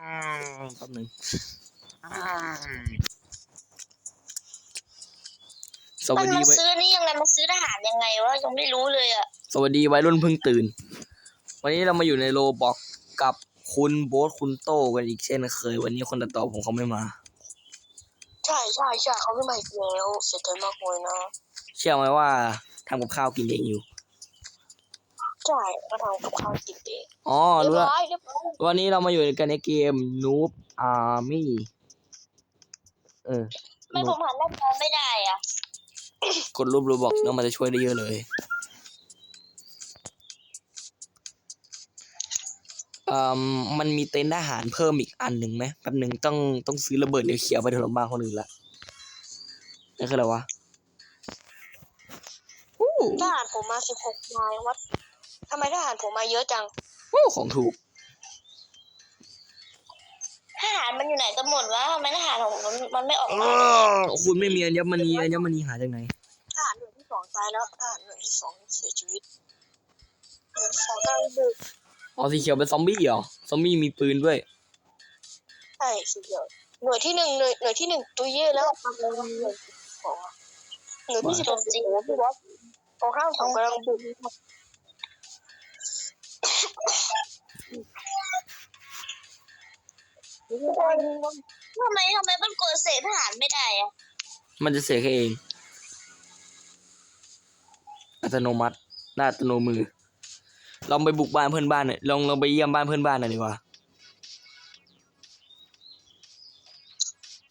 อืมแป๊บหนึงอืมสมัวันสดีมาไว้ซื้อนี่ยังไงมาซื้อทหารยังไงวะยังไม่รู้เลยอะสวัสดีวัยรุ่นเพิ่งตื่น วันนี้เรามาอยู่ในโลบอกกับคุณโบ๊ทคุณโต้กันอีกเช่นเคย วันนี้คนตัดต่อผมเขาไม่มา ใช่ใช่ใช่เขาไม่มาอีกแล้วเสียใจมากเลยนะ เชื่อไหมว่าทำกับข้าวกินเองอยู่ ใช่ก็ทำกับข้าวกินเองอ๋อเรียรู้บละร้อยเรียบร้อยวันนี้เรามาอยู่กันในเกม Noob Army เออ ไม่ผมหันหน้าจอไม่ได้อะกดรูปรูบอกแล้วมันจะช่วยได้เยอะเลยอืมมันมีเต็นท์ทหารเพิ่มอีกอันหนึ่งไหมแป๊บหนึ่งต้องต้องซื้อระเบิดเขียวๆไปถล่มบ้านคนอื่นละนั่นคืออะไรวะอู้ทหารผมมาสิบหกนายวัด ทำไมทหารผมมาเยอะจังหู้ของถูก ทหารมันอยู่ไหนกันหมดวะทำไมทหารของผมมันมันไม่ออกเอมาอคุณไม่มีอัญมณีอัญมณีหาจากไหน ทหารหน่วยที่สองตายแล้วทหารหน่วยที่สองเสียชีวิตหน่วยที่สองกำลังดึกอ๋อสีเขียวเป็นซอมบี้เหรอ ซอมบี้มีปืนด้วย ใช่สีเขียวหน่วยที่หนึ่งหน่วยหน่วยที่หนึ่งตุยเย่แล้วหน่วยที่สองหน่วยที่สิบจริงพี่บอสตรงข้ามผมกำลังดึก ทำไมทำไมมันกดเสกทหารไม่ได้อะมันจะเสียแค่เอง อัตโนมัติหน้าอัตโนมือ ลองไปบุกบ้านเพื่อนบ้านหน่อยลองลองไปเยี่ยมบ้านเพื่อนบ้านหน่อยดีกว่า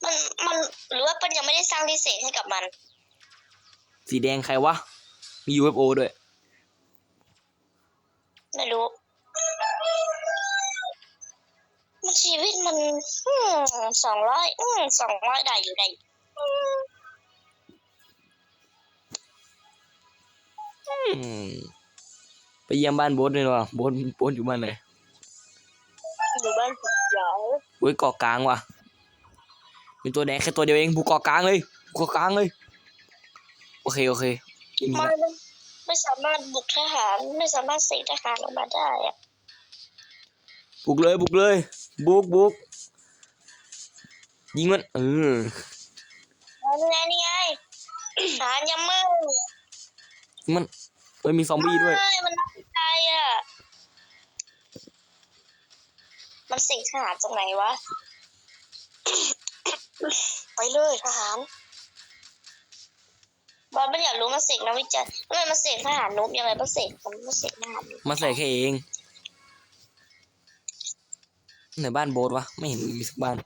มันมันหรือว่ามันยังไม่ได้สร้างที่เสกให้กับมัน สีแดงใครวะ มี UFO ด้วย ไม่รู้ ชีวิตมันสองร้อยสองร้อยได้อยู่ได้อืมอืมไปเยี่ยมบ้านโบ๊ทเลยดีกว่าโบ๊ทโบ๊ทอยู่บ้านไหนอยู่บ้านสุดยาวเว้ยเกาะกลางว่ะมีตัวแดงแค่ตัวเดียวเองบุกเกาะกลางเลยบุกเกาะกลางเลย โอเค โอเคยิงมัละนไม่สามารถบุกทหาร ไม่สามารถเสกทหารออกมาได้อะ บุกเลยบุกเลย บุกบุกยิงมันเออนี่ไงนี่ไงทหารยังไม่ยิงมันเอ้ยมีซอมบี้ด้วยไม่มันน่าใจอะมันเสกทหารจากไหนวะ ไปเลยทหารบอลไม่อยากรู้มันเสกนักวิจัยทำไมมันเสกทหารนุบยังไงมันเสกมันไม่เสกทหารนุ๊บมาใส่แค่เอง ไหนบ้านโบ๊ทวะ ไม่เห็นมีสักบ้าน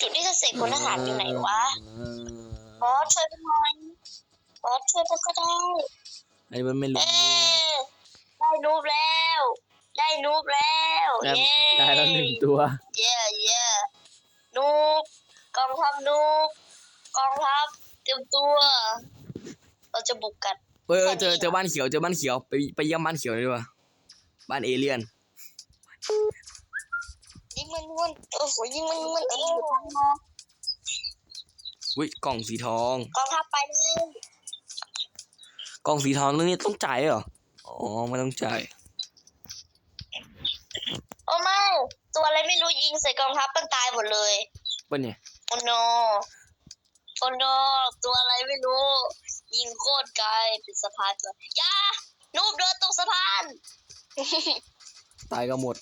จุดที่จะเสกคนทหารอยู่ไหนวะบอสช่วยไปหน่อยบอสช่วยไปก็ได้ไอ้มันไม่รู้ เอ๊ะได้นูบแล้ว ได้นูบแล้วได้เย้ได้แล้วหนึ่งตัว เย้เย้นูบกองทัพนูบกองทัพ เตรียมตัว เราจะบุกกันเฮ้ยเออเจอเจอบ้านเขียวเจอบ้านเขียวไปไปเยี่ยมบ้านเขียวเลยดีกว่าบ้านเอเลี่ยนยิงมันมันโอ้โหยิงมันมันเออกอุ้ยกล่องสีทองกองทัพไปเลยกล่องสีทองเรื่องนี้ต้องจ่ายเหรออ๋อไม่ต้องจ่ายโอ้ไม่ตัวอะไรไม่รู้ยิงใส่กองทัพมันตายหมดเลยป่ะเนี่ยโอ้โน โอ้โนตัวอะไรไม่รู้ ยิงโคตรไกลปิดสะพานตัวอยานูบเดินตกสะพานตายก็หมด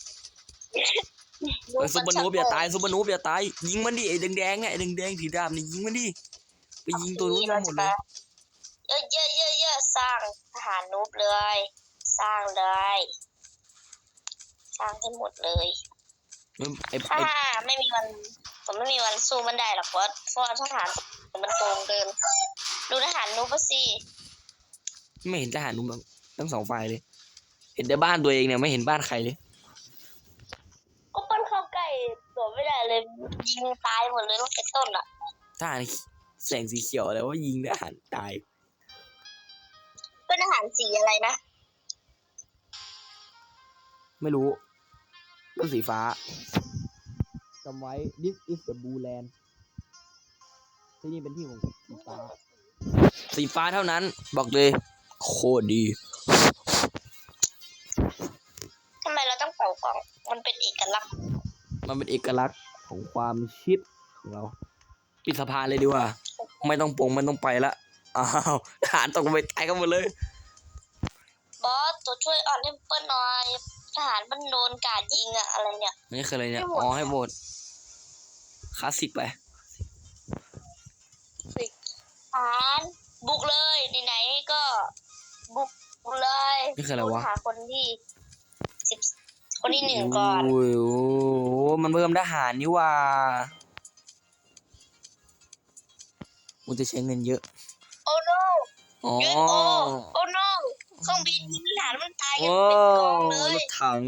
เฮ้ยซุปเปอร์นูบอย่าตายซุปเปอร์นูบอย่าตายยิงมันดิไอ้แดงๆเนี่ยไอ้แดงๆถือดาบนี่ยิงมันดิไปยิงตัวนู้นมาหมดเลยเยอะเยอะเยอะเยอะสร้างทหารนูบเลย สร้างเลย สร้างให้หมดเลยไอ้ถ้าไอ้ไม่มีวันผมไม่มีวันสู้มันได้หรอกเพราะเพราะว่าทหาร มันโกงเกิน ดูทหารนูบสิไม่เห็นทหารนุ่มทั้งสองฝ่ายเลย เห็นแต่บ้านตัวเองเนี่ยไม่เห็นบ้านใครเลย ก็ปั้นเข้าใกล้ตัวไม่ได้เลยยิงตายหมดเลยตั้งแต่ต้นอะทหารแสงสีเขียวอะไรว่ายิงทหารตาย เป็นทหารสีอะไรนะไม่รู้ก็สีฟ้าจำไว้ this is the blue land ที่นี่เป็นที่ของสีฟ้า สีฟ้าเท่านั้น บอกเลย โคตรดี ทำไมเราต้องเป่ากล่อง มันเป็นเอกลักษณ์ มันเป็นเอกลักษณ์ของความชิปของเรา ปิดสะพานเลยดีกว่า ไม่ต้องปงไม่ต้องไปละ อ้าวทหารตกลงไปตายกันหมดเลย บอสตัวช่วยอ่อนให้เปิ้ลหน่อย ทหารมันโดนกราดยิงอะอะไรเนี่ยอันนี้คืออะไรเนี่ยให้โหวตอ๋อให้โหวตคลาสสิกไป ทหารบุกเลยไหนๆก็บุกเลยนี่คืออะไรวะ หาคนที่สิบคนที่หนึ่งก่อนโอ้ยโอ้โหมันเพิ่มทหารนี่ว่ามันจะใช้เงินเยอะ โอ้โนอ๋อยูโอโอ้โนเครื่องบินยิงทหารมันตายกันโอ้เป็นกองเลรยถถัง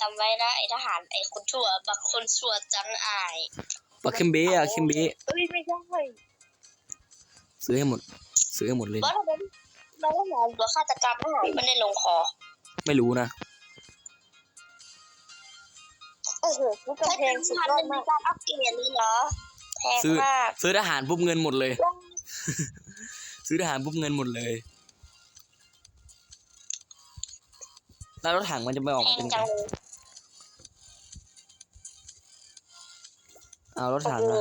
จำไว้นะไอทหารไอคนชั่วบักคนชั่วจังอาย ปลาเค็มเบ้อะเค็มเบ้เอ้ยไม่ใช่ซื้อให้หมด ซื้อให้หมดเลยบอสทำไมเราก็มองตัวฆาตกรรมทหารมันในลงคอ ไม่รู้นะโอ้โหผู้กำแพงสุดยอดมากการอัปเกรดเลยเหรอแพงซื้อมากซื้อทหารปุ๊บเงินหมดเลย ซื้อทหารปุ๊บเงินหมดเลย แล้วรถถังมันจะไม่ออกแพมางเป็นไง เลยเอารถโอ้ถังโหอะ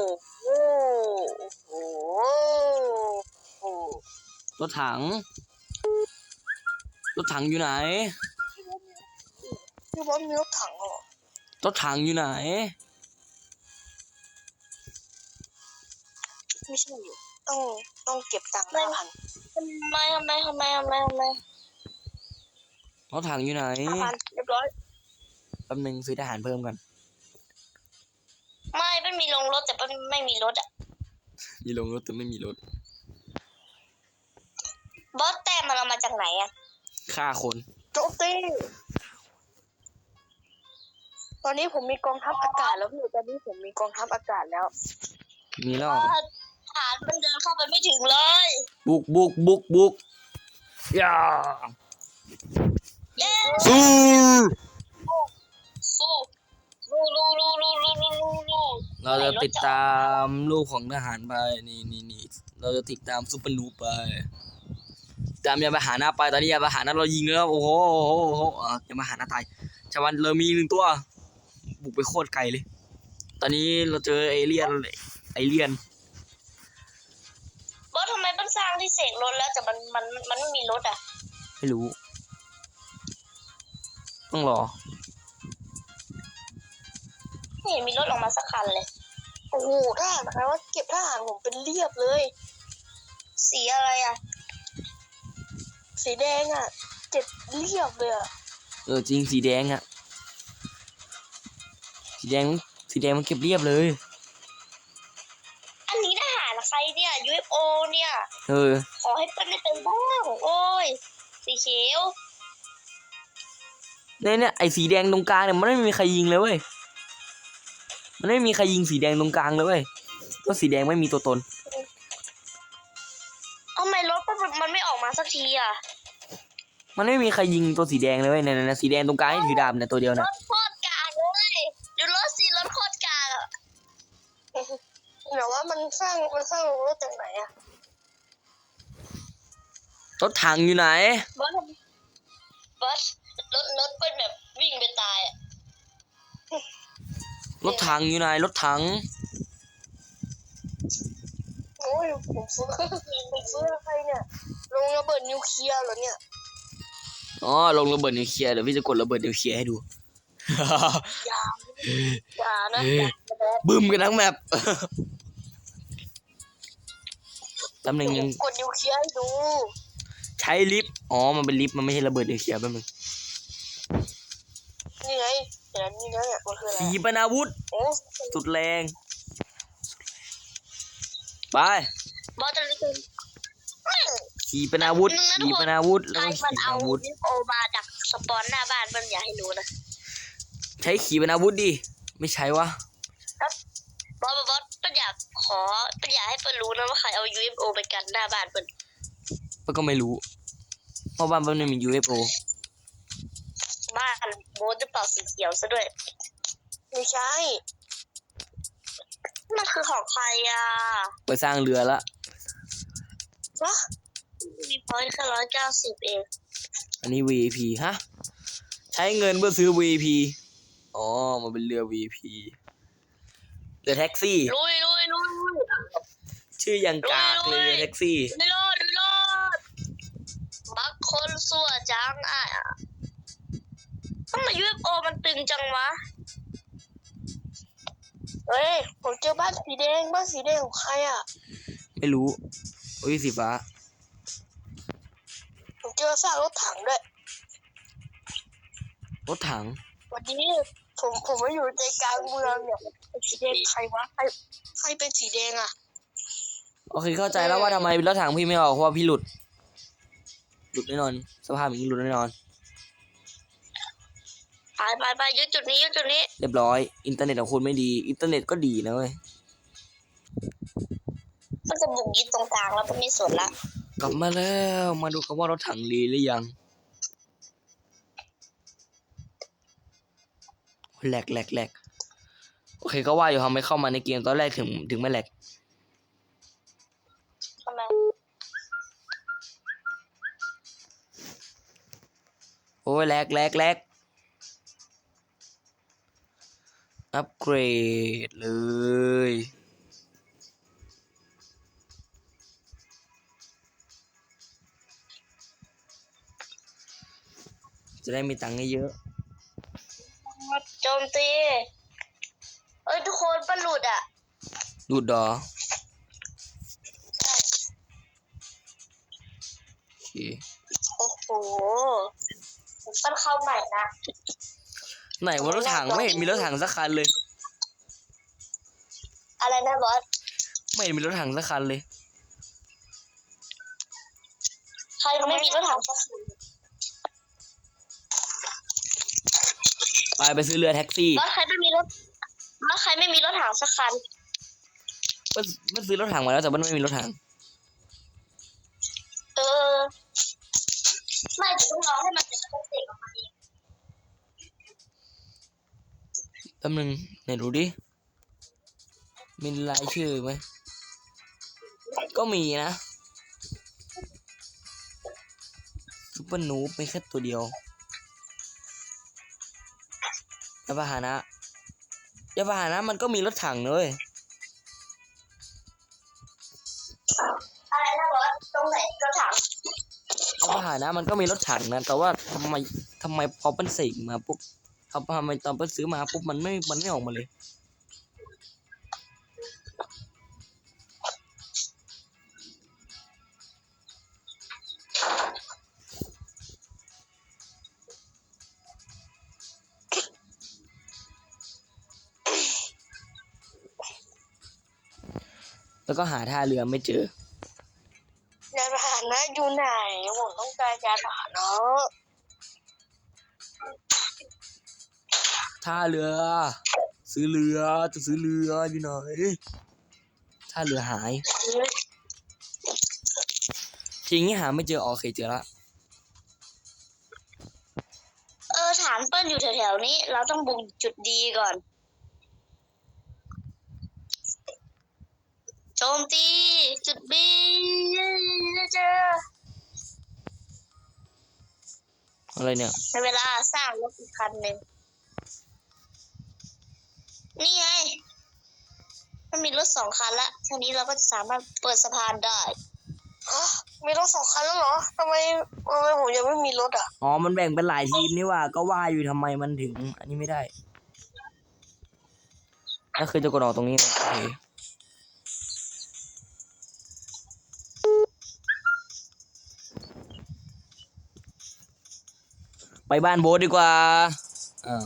โอ้โหโอ้โหรถถัง รถถังอยู่ไหน พี่บอสมีรถถังเหรอรถถังอยู่ไหน ไม่ใช่ต้องต้องเก็บตังค์ห้าพันทำไมทำไมทำไมทำไมทำไมรถถังอยู่ไหนห้าพันเรียบร้อย แป๊บนึงซื้อทหารเพิ่มกัน ถแต่เป็นไม่มีรถอะมีลงรถแต่ไม่มีรถบอสแต้มมันเอามาจากไหนอะฆ่าคนโจมตีตอนนี้ผมมีกองทัพอากาศแล้วพี่ตอนนี้ผมมีกองทัพอากาศแล้วมีแล้วฐานมันเดินเข้าไปไม่ถึงเลยบุกบุกบุกบุกย่าเย้สู้สู้ ลูลูลูลูลูลูลูลูเราจะติดตามลูกของทหารไปนี่นี่นี่เราจะติดตามซุปเปอร์นูไปตามยามาหาหน้าไปตอนนี้ยามาหาหน้าเรายิงแล้วโอ้โหโอ้โหโอ้โหอะยามาหาหน้าตายชาวันเรามีหนึ่งตัวบุกไปโคตรไกลเลย ตอนนี้เราเจอเอเลี่ยนไอเลี่ยนบอสทำไมมันสร้างที่เสกรถแล้วแต่มันมันมันไม่มีรถอะ ไม่รู้ ต้องรอ ไม่เห็นมีรถออกมาสักคันเลย โอ้โหทหารหมายว่าเก็บทหารผมเป็นเรียบเลย สีอะไรอะ สีแดงอะ เก็บเรียบเลยอะเออจริงสีแดงอะสีแดงสีแดงมันเก็บเรียบเลย อันนี้ทหารใครเนี่ย UFO เนี่ย เออ ขอให้เปิ้ลได้เป็นบ้างโอ้ย สีเขียว เนี่ยเนี่ยไอ้สีแดงตรงกลางเนี่ยมันไม่มีใครยิงเลยเว้ย มันไม่มีใครยิงสีแดงตรงกลางเลยเว้ยก็สีแดงไม่มีตัวตนทำไมรถมันมันไม่ออกมาสักทีอะ มันไม่มีใครยิงตัวสีแดงเลยเว้ยเนี่ยเนี่ยเนี่ยสีแดงตรงกลางที่ถือดาบเนี่ยตัวเดียวรเนี่ยถโคตรกลางเลยดูรถสิรถโคตรกลางอะเดี๋ยวว่ามันสร้างมันสร้างรถจากไหนอะรถถังอยู่ไหนบอสบอสรถรถเป็นแบบ รถถังอยู่ไหนรถถัง โอ้ยผมซื้อผมซื้อใครเนี่ยลงระเบิดนิวเคลียร์เหรอเนี่ยอ๋อลงระเบิดนิวเคลียร์เดี๋ยวพี่จะกดระเบิดนิวเคลียร์ให้ดูอย่าอย่านะอย่านะบึ้มกันทั้งแมปตำแหน่งยังกดนิวเคลียร์ให้ดู ใช้ลิฟต์อ๋อมันเป็นลิฟต์มันไม่ใช่ระเบิดนิวเคลียร์แป๊บนึงนี่ไงเดี๋ยวนี่นะเนี่ยมันคืออะไรขีปนาวุธ โอ้สุดแรง ไป บอสจะรู้สึกขีปนาวุธนึงนะทุกคนขีปนาวุธใคแล้วรก็มันขีปเอานาวุธวิโอมาดักสปอนหน้าบ้านมันอย่าให้รู้นะใช้ขีปนาวุธดิไม่ใช้วะบอสบอสบอสเป็นอยากขอเป็นอยากให้เปิ้ลรู้นะว่าใครเอา UFO ไปกันหน้าบ้านเปิ้ลมันก็ไม่รู้เพราะบ้านมันไม่มี UFO บ้านโบสจะเป่าสีเขียวซะด้วย ไม่ใช่ มันคือของใครอะไปสร้างเรือละวะมีพอยต์แค่ร้อยเก้าสิบเอง อันนี้ VIP ฮะ ใช้เงินเพื่อซื้อ VIP อ๋อ มันเป็นเรือ VIP เรือแท็กซี่ ลุยลุยลุยลุยชื่อยังกากเลยเรือแท็กซี่ ไม่รอดไม่รอดบักคนสัวจังอะ ทำไม UFO มันตึงจังวะ เฮ้ย ผมเจอบ้านสีแดง บ้านสีแดงของใครอะ ไม่รู้โอ้ยสีฟ้า ผมเจอซากรถถังด้วย รถถัง วันนี้ผมผมมาอยู่ใจกลางเมืองเนี่ยสีแดงใครวะ ใครใครเป็นสีแดงอะ โอเคเข้าใจแล้วว่าทำไมรถถังพี่ไม่ออกเพราะว่าพี่หลุด หลุดแน่นอน สภาพอย่างนี้หลุดแน่นอน ไปไปไปยึดจุดนี้ยึดจุดนี้ เรียบร้อย อินเทอร์เน็ตของคุณไม่ดี อินเทอร์เน็ตก็ดีนะเว้ย มันจะบุกยึดตรงกลางแล้วมันไม่สนละ กลับมาแล้ว มาดูกันว่ารถถังรีหรือยังแหลกแหลกแหลกโอเคก็ว่าอยู่ทำไมเข้ามาในเกมตอนแรกถึงถึงไม่แหลกทำไมโอ้ยแหลกแหลกแหลก อัปเกรดเลย จะได้มีตังค์เยอะโจมตี เอ้ย ทุกคนปันหลุดอะๆดูดดอโอเคโอ้โหปันเข้าใหม่นะ ไหนว่ารถถังไม่เห็นมีรถถังสักคันเลย อะไรนะบอส ไม่เห็นมีรถถังสักคันเลย ใครไม่มีรถถังสักคันไปไปซื้อเรือแท็กซี่ บอสใครไม่มีรถบอสใครไม่มีรถถังสักคันมันมันซื้อรถถังมาแล้วแต่มันไม่มีรถถัง เออ ไม่จะต้องรอให้มันเป็นตัวเองออกมาเอง แป๊บนึงไหนดูดิมีรายชื่อไหมก็มีนะซูเปอร์นูปมีแค่ตัวเดียวยาพาหนะยาพาหนะมันก็มีรถถังเลยอะไรนะบอสตรงไหนรถถังยาพาหนะมันก็มีรถถังนะแต่ว่าทำไมทำไมพอเป็นเสกมาปุ๊บ ทำไมตอนเป็นซื้อมาปุ๊บมันไม่ มันไม่ออกมาเลยแล้วก็หาท่าเรือไม่เจอยานพาหนะอยู่ไหนผมต้องการยานพาหนะ ท่าเรือ ซื้อเรือจะซื้อเรืออยู่ไหนท่าเรือหายทีนี้หาไม่เจอโอเคเจอละเออฐานเปิ้ลอยู่แถวๆนี้ เราต้องบุกจุดดีก่อนโจมตีจุดบีเจออะไรเนี่ยในเวลาสร้างรถอีกคันหนึ่ง นี่ไง มันมีรถสองคันละทีนี้เราก็จะสามารถเปิดสะพานได้มีรถสองคันแล้วเหรอทำไมทำไมผมยังไม่มีรถอะ อ๋อ มันแบ่งเป็นหลายทีมนี่ว่า ก็ว่าอยู่ทำไมมันถึง อันนี้ไม่ได้ ก็คือจะกดออกตรงนี้นะโอเคไปบ้านโบ๊ทดีกว่าอ้าว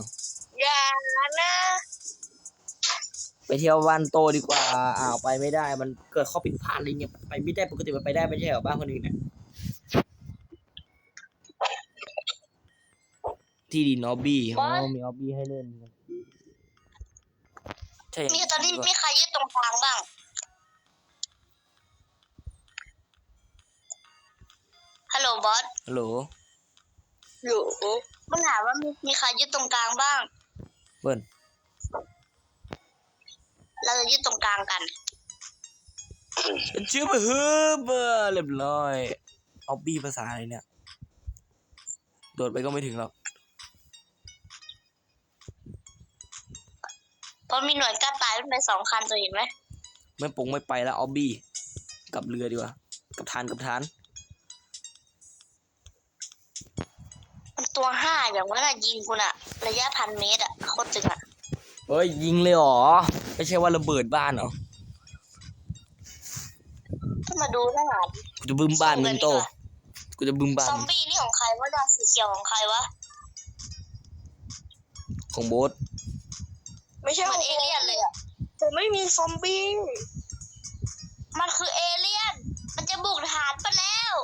อย่านะ ไปเที่ยวบ้านโตดีกว่าอ้าวไปไม่ได้ มันเกิดข้อผิดพลาดอะไรเงี้ยไปไม่ได้ปกติมันไปได้ไม่ใช่เหรอบ้านคนอื่นเนี่ยที่ดินออบบี้อ๋อมีออบบี้ให้เล่นใช่มีตอนนี้มีใครยึดตรงกลางบ้างฮัลโหลบอสฮัลโหลอยู่มันถามว่ามีมีใครยึดตรงกลางบ้างเบิ้ล เราจะยึดตรงกลางกันชื่อเฮือบเรียบร้อยออบบี้ภาษาอะไรเนี่ย โดดไปก็ไม่ถึงหรอกเพราะมีหน่วยกล้าตายขึ้นไปสองคันตัวเห็นไหมไม่ปงไม่ไปแล้วออบบี้กลับเรือดีกว่ากับทานกับทานมันตัวห้าอย่างว่าน่ะยิงคุณอะระยะพันเมตรอะโคตรจึงอะเฮ้ยยิงเลยเหรอ ไม่ใช่ว่าระเบิดบ้านเหรอขึ้นมาดูทหารกูจะบึ้มบ้านมึงโตกูจะบึ้มบ้าซนอมบี้นี่ของใครวะดาสีเขียวของใครวะของโบ๊ทไม่ใช่เหมือนเอเลี่ยนเลยอะผมไม่มีซอมบี้มันคือเอเลี่ยน มันจะบุกฐานไปแล้ว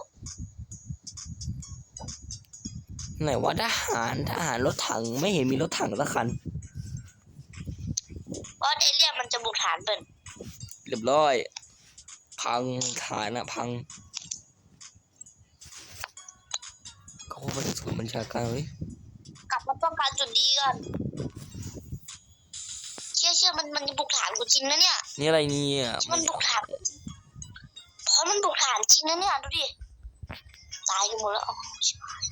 ไหนว่าทหารทหารรถถังไม่เห็นมีรถถังสักคัน บอสเอเลี่ยน มันจะบุกฐานเป็นเรียบร้อย พังฐานอะพังเขาไปศูนย์บัญชาการเว้ยกลับมาต้องการจุดดีก่อนเชื่อเชื่อมันมันบุกฐานกูจริงนะเนี่ยนี่อะไรเนี่ยมันบุกฐานเพราะมันบุกฐานจริงนะเนี่ยดูดิตายกันหมดแล้วอ๋อชิบหาย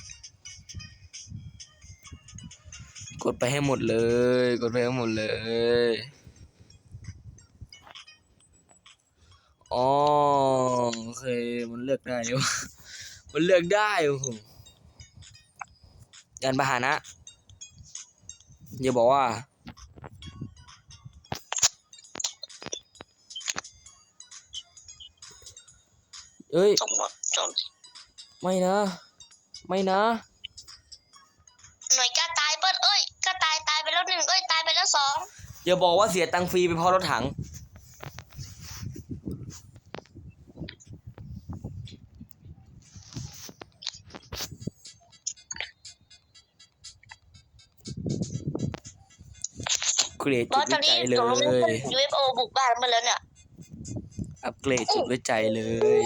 กดไปให้หมดเลย กดไปให้หมดเลย อ๋อโอเคมันเลือกได้วะมันเลือกได้โอ้โหยานพาหนะอย่าบอกว่า เอ้ยจบหมดจบไม่นะ ไม่นะ หน่วยกล้าตายเปิ้ลเอ้ยกล้าตายตายไปแล้วหนึ่งเอ้ยตายไปแล้วสองอย่าบอกว่าเสียตังค์ฟรีไปเพราะรถถัง เกรดบจุอดสตวิอนนี้จัยเลตกลงมีคนย UFO บุกบ้านมาแล้วเนี่ย อัปเกรดจุดวิจัยเลย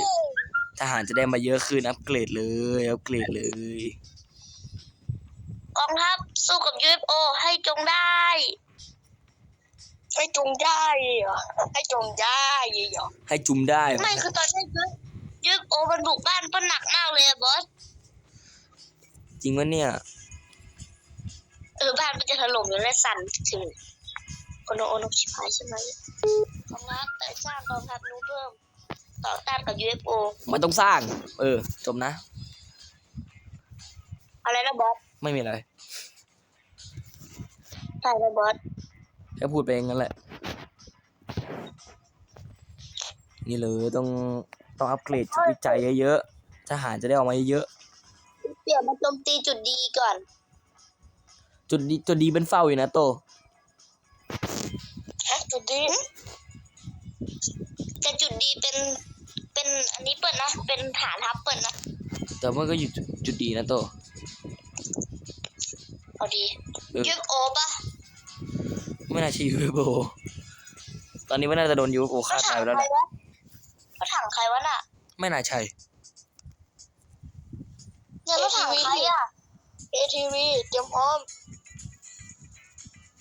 ทหารจะได้มาเยอะขึ้นอัปเกรดเลย อัปเกรดเลย กองทัพสู้กับ UFO ให้จงได้ ให้จงได้เหรอให้จงได้เหรอให้จุมได้ไม่คือตอนนี้ UFO มันบุกบ้านเปิ้ลหนักมากเลยอะบอส จริงวะเนี่ย เออบ้านมันจะถล่มอยู่และสั่นถึง โอโนโอโนชิพายใช่ไหมกองทัพแต่สร้างกองทัพนู้เพิ่ม ต่อต้านกับ UFO ไมันต้องสร้าง เออ จบนะ อะไรนะบอส ไม่มีอะไรใช่นะบอสแค่พูดไปเองนั่นแหละ นี่เลยต้องต้องอัปเกรดจุดวิจัยเยอะๆ ทหารจะได้ออกมาเยอะเดี๋ยวมาโจมตีจุดดีก่อนๆจุดดีจุดดีเป็นเฝ้าอยู่นะโตฮะ จุดดีแต่จุดดีเป็น เป็นอันนี้เปิดนะ เป็นฐานทัพเปิดนะ แต่มันก็อยู่จุดจุดดีนะโต เอาดีเออยูโอปะไม่น่าใช่ยูโบตอนนี้ไม่น่าจะโดนยูโบฆ่าตายไปแล้วแหละรถถังใครวะน่ะ ไม่น่าใช่ เนี่ยรถถังใครอะ ATV เตรียมพร้อม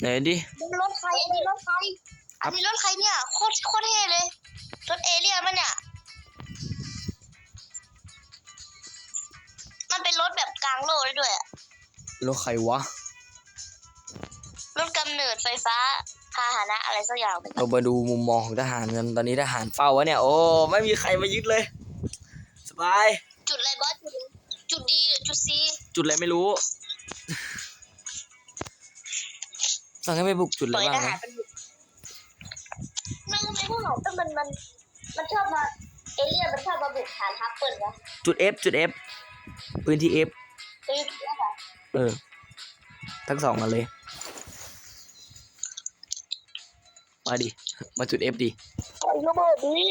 ไหนดินี่รถใครอันนี้รถใคร อันนี้รถใครเนี่ยโคตรโคตรเท่เลยรถเอเลี่ยนมันเนี่ย มันเป็นรถแบบกลางโลกได้ด้วยอะรถใครวะ รถกำเนิดไฟฟ้าพาหนะอะไรสักอย่างเรามาดูมุมมองของทหารกันตอนนี้ทหารเฝ้าวะเนี่ย โอ้ไม่มีใครมายึดเลย สบาย จุดอะไรบอสจุดจุดดีหรือจุดซีจุดอะไรไม่รู้ สั่งให้ไปบุกจุดปอะไรล่อยทบ้างหารนะ เป็นบุกไม่ไม่ทหารแต่มันมัน มันชอบมาเอเลี่ยนมันชอบมาบุกฐานทัพเปิดวะจุด F จุด F พื้นที่ F เคยดูว่าเออ ทั้งสองกันเลย มาดิ มาจุด F ดิปล่อยระเบิดดิ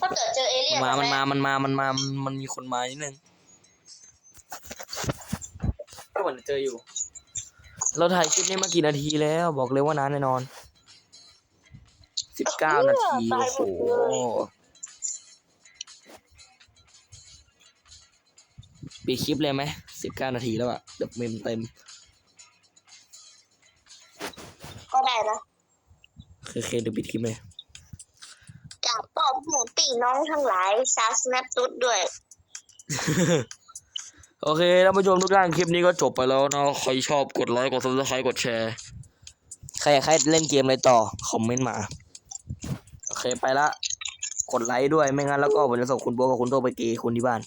ถ้าเกิดเจอเอเลี่ยนมามันทำไมา มันมา มันมามันมันมีคนมานิดนึงก็เหมือนเจออยู่ เราถ่ายคลิปนี้มากี่นาทีแล้ว บอกเลยว่านานแน่นอน สิบเก้านาที โอ้โหปิดคลิปเลยไหมสิบเก้านาทีแล้วอะเดี๋ยวเมมเต็ม ก็ได้นะเคเดี๋ยวปิดคลิปเลยจากปอบหมูปีน้องทั้งหลายซาสแนปตุ๊ดด้วย โอเคท่านผู้ชมทุกท่านคลิปนี้ก็จบไปแล้วนะใครชอบกดไลค์กดซับสไครต์กดแชร์ ใครอยากให้เล่นเกมอะไรต่อ คอมเมนต์มาโอ เคไปละ กดไลค์ด้วยไม่งั้นแล้วก็ผมจะส่งคุณโบกับคุณโตไปเกย์คุณที่บ้าน